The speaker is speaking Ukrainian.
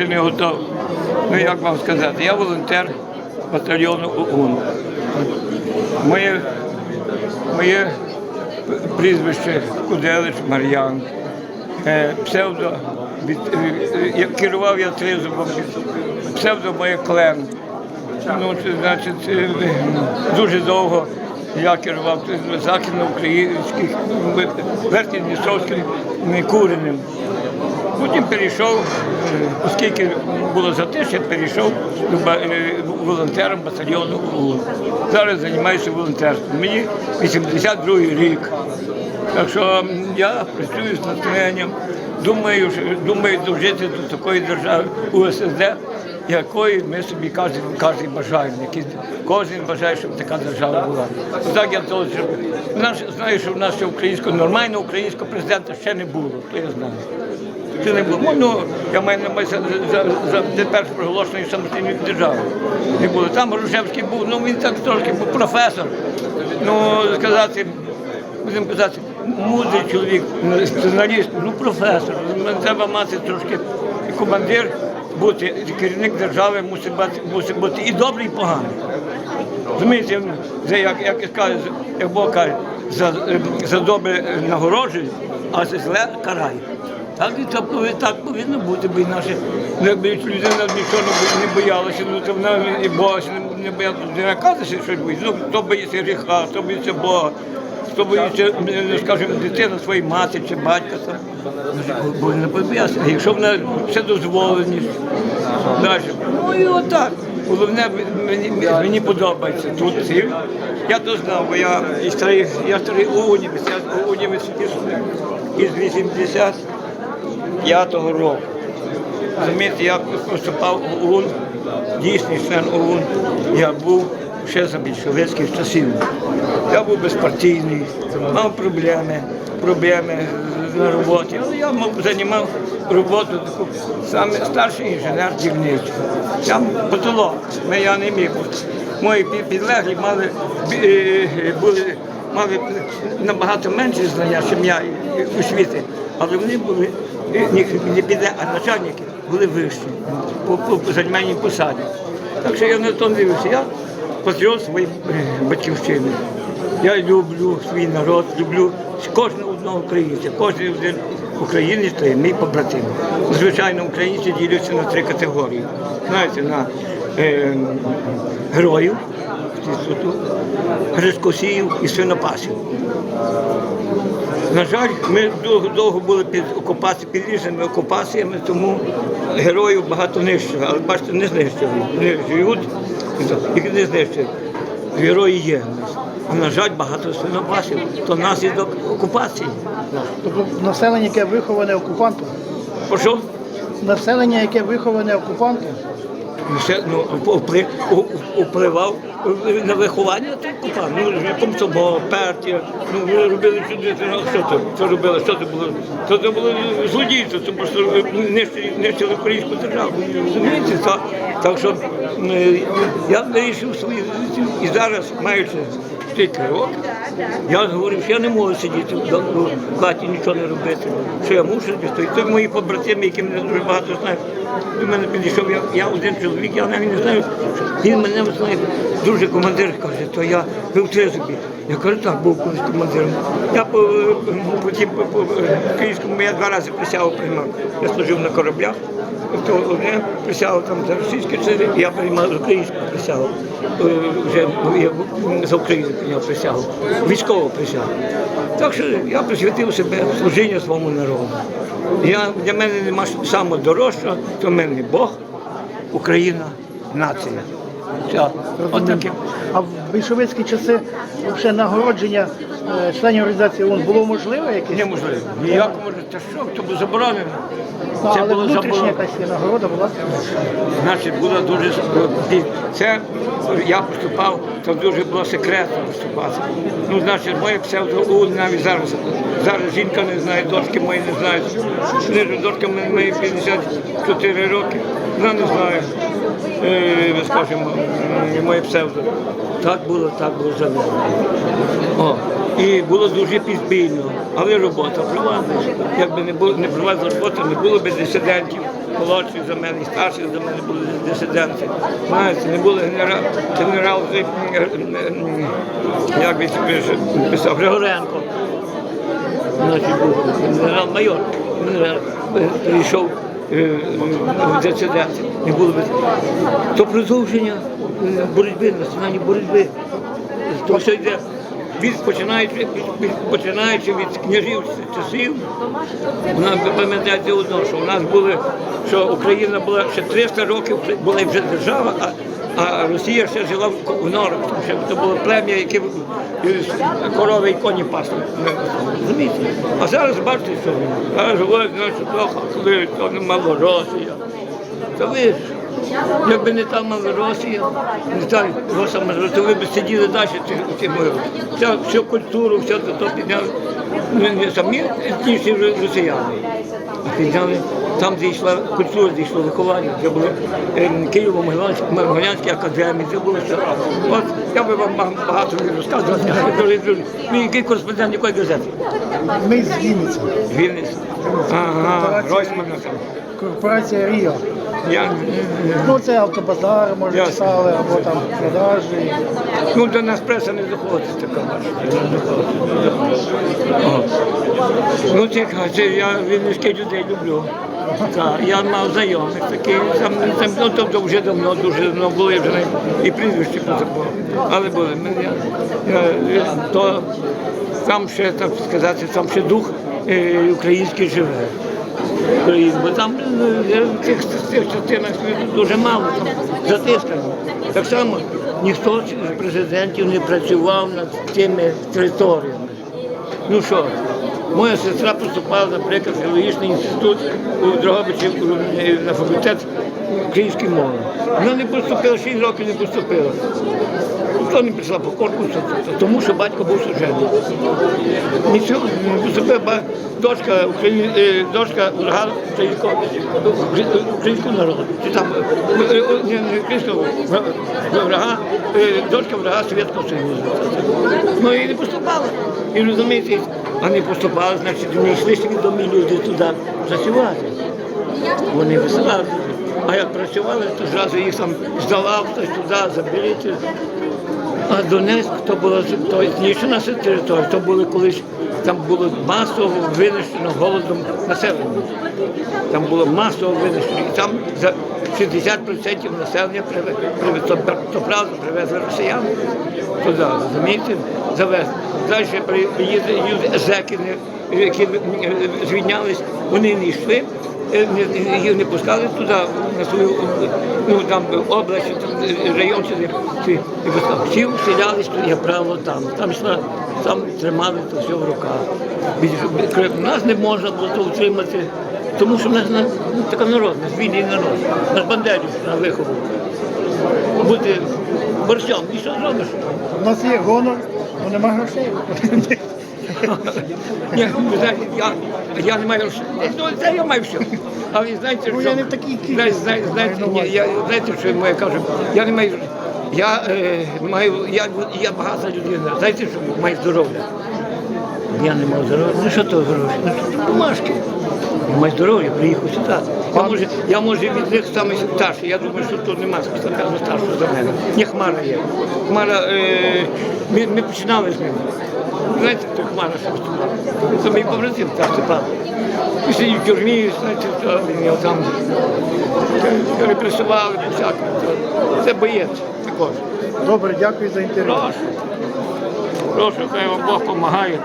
Ще не готов. Ну як вам сказати, я волонтер батальйону ОУН. Моє, моє прізвище Куделич Мар'ян. Е, Псевдо від, е, керував я тризубом, псевдо моє клен. Ну, це, значить, е, дуже довго я керував західноукраїнських, верхньодністровським Куреним. Потім перейшов, оскільки було затишя, перейшов е, волонтером батальйону ОУН. Зараз займаюся волонтерством. Мені 82 рік. Так що я працюю з натхненням, думаю, думаю дожити до такої держави УССД, якої ми собі кожен, кожен бажаємо. які- Кожен бажає, щоб така держава була. Так я то. Знаю, що в нас ще українського нормального українського президента ще не було, то я знаю. Чи не було? Ну, я маю на увазі за, за, тепер проголошеної самостійної держави. Не було. Там Грушевський був, ну він так трошки був професор. Ну, сказати, будемо казати, мудрий чоловік, журналіст, ну професор. Треба мати трошки і командир бути, і керівник держави мусить бути, мусить бути і добрий, і поганий. Розумієте, це як, як, каже, як Бог каже, за, за добре нагороджує, а за зле карає. Так і це так повинно бути, бо інакше не боюсь, людина нічого не боялася, ну то вона і Бога не боялася не казати, щось боїться. Ну хто боїться гріха, хто боїться Бога, хто боїться, скажімо, дитина своєї мати чи батька там. Бо не. Якщо вона все дозволені, далі. Ну і отак. Головне, мені мені подобається тут. Я дознав, бо я і старий я старий унівець, я унівець із 80. 95-го року. Розумієте, я поступав в ОУН, дійсний член ОУН, я був ще за більшовицьких часів. Я був безпартійний, мав проблеми, проблеми на роботі. Але я мав, займав роботу таку саме старший інженер дільничий. Я потолок, я не міг. Мої підлеглі мали е, були. Мали набагато менше знання, ніж я у світі, але вони були не, піде, а начальники були вищі по, по, займаній посаді. Так що я на то дивився. Я патріот своєї батьківщини. Я люблю свій народ, люблю кожного одного українця. Кожен один українець є мій побратим. Звичайно, українці діляться на три категорії. Знаєте, на е, героїв, грискосіїв і свинопасів. На жаль, ми довго, довго були під окупацією, під різними окупаціями, тому героїв багато нищили. Але бачите, не знищили. Вони живуть і не знищили. Герої є. А на жаль, багато свинопасів, то наслідок окупації. Тобто населення, яке виховане окупантом, Пішов? населення, яке виховане окупантом, Ще, ну, впли- впливав на виховання тих купа. Ну, комсомол, партія, ну, ви робили ну, що це? Що робили? Що це було? Що це було злодійство, тому що нищили, нищили українську державу. Розумієте? Так, так що я вирішив свої і зараз, маючи стільки років, я говорив, що я не можу сидіти в хаті, нічого не робити, що я мушу. І то мої побратими, які мене дуже багато знають, до мене підійшов, я, я один чоловік, я навіть не знаю, він мене знає, дуже командир каже, то я ви в тризубі. Я кажу, так, був колись командиром. Я по, по, тім- по, по київському я два рази присягу приймав. Я служив на кораблях, то одне присягу там за російські часи, я приймав українську присягу. Е, Вже я за Україну прийняв присягу, військову присягу. Так що я присвятив себе служінню своєму народу. Я, для мене нема самого дорожчого, то в мене Бог, Україна, нація. Все. От таке. а в більшовицькі часи ще нагородження членів організації ООН було можливе якесь? Неможливо. Ніякому може, та що, то було заборонено. Ну, Це але було внутрішня заборонено. якась є нагорода була. Значить, була дуже це я поступав, то дуже було секретно поступати. Ну, значить, моє псевдо У навіть зараз. Зараз жінка не знає, дочки мої не знають. Книжу дочка має 54 роки. Вона не знає, е, скажімо, моє псевдо. Так було, так було заведено. О, і було дуже підбільно, але робота провадилася. Якби не було не провадила робота, не було б дисидентів, молодші за мене, і старші за мене були дисиденти. Знаєте, не були генерал, генерал е, е, е, як собі писав, Григоренко. Генерал-майор. Він е, прийшов е, в дисиденти. Не було би. То продовження е, боротьби, національної боротьби. То все йде від починаючи, від, починаючи від княжів часів, у нас ви одно, що у нас були, що Україна була ще 300 років, була вже держава, а, а Росія ще жила в, норах. Тому що це було плем'я, яке е, корови і коні пасли. Розумієте? А зараз бачите, що зараз говорять, що коли мало Росія. Та ви якби не там мали Росія, не так, саме то ви б сиділи далі ці- мої. Вся, всю культуру, все це то підняли. Не, не самі етнічні ро- росіяни. А підняли там, де йшла культура, де йшло виховання, де були ем, Києво-Могилянські академії, де було все. От я би вам багато розказував. Ви який кореспондент якої газети? Ми з Вінниці. Вінниць. Ага, Гройсмана. Корпорація Ріо. Я, Ну це автобазар, може Ясно. писали, або там продажі. Ну, до нас преса не доходить така. Ну, це, це я вінницьких людей люблю. Так, я мав знайомих таких, там, там, ну, тобто вже давно, дуже давно були, вже і прізвище позабув. Але були. Я, я, то, там ще, так сказати, там ще дух е, український живе. Україн, бо там е, в цих, частинах дуже мало затискано. Так само ніхто з президентів не працював над цими територіями. Ну що, моя сестра поступала, наприклад, в геологічний інститут у Дрогобичі е, на факультет української мови. Вона не поступила, 6 років не поступила. Ніхто не прийшла по конкурсу, тому що батько був сужений. Нічого не поступив, бо дочка, е, дочка врага українського, народу. Чи там, е, е, українського врага, е, дочка врага Совєтського Союзу. Ну і не поступала. І розумієте, а не поступали, значить не йшли свідомі люди туди працювати. Вони висилали. А як працювали, то зразу їх там здавав хтось туди, заберіть. А Донецьк то була то знищена територія, то були колись там було масово винищено голодом населення. Там було масово винищено. І там за 60% населення привезли, то, правда привезли росіян туди, розумієте, завезли. Далі приїздили зеки, які е, звільнялись, вони не йшли. Е, не- Їх не пускали туди, на свою ну, там, область, е, район чи, не пускали. Всі вселялись, тут, як правило, там. Там йшла, там тримали то все в руках. Нас не можна було утримати, тому що в нас ну, така народ, нас вільний народ. Нас бандерів на виховав. Бути борцем, і що зробиш? У нас є гонор, але нема грошей. Ні, ви знаєте, я, я не маю. Ну, це я маю все. Але знаєте, Ну, я не такий такій Знаєте, знаєте, знаєте, ні, я, знаєте, що я кажу? Я не маю я е, маю, я, я багата людина. Знаєте, що маю здоров'я. Я не маю здоров'я. Ну що то гроші? Ну що то бумажки. Я маю здоров'я, приїхав сюди. Я може, я може від них саме старший. Я думаю, що тут немає напевно старшого за мене. Ні, Хмара є. Хмара, е, ми, ми починали з ним. Знаєте, хто Хмара що виступав? Це мій побратим, так Степан. Ми сидів в тюрмі, знаєте, то він його там е, репресували, всякому. Це боєць також. Добре, дякую за інтерв'ю. Прошу. Прошу, хай вам Бог допомагає.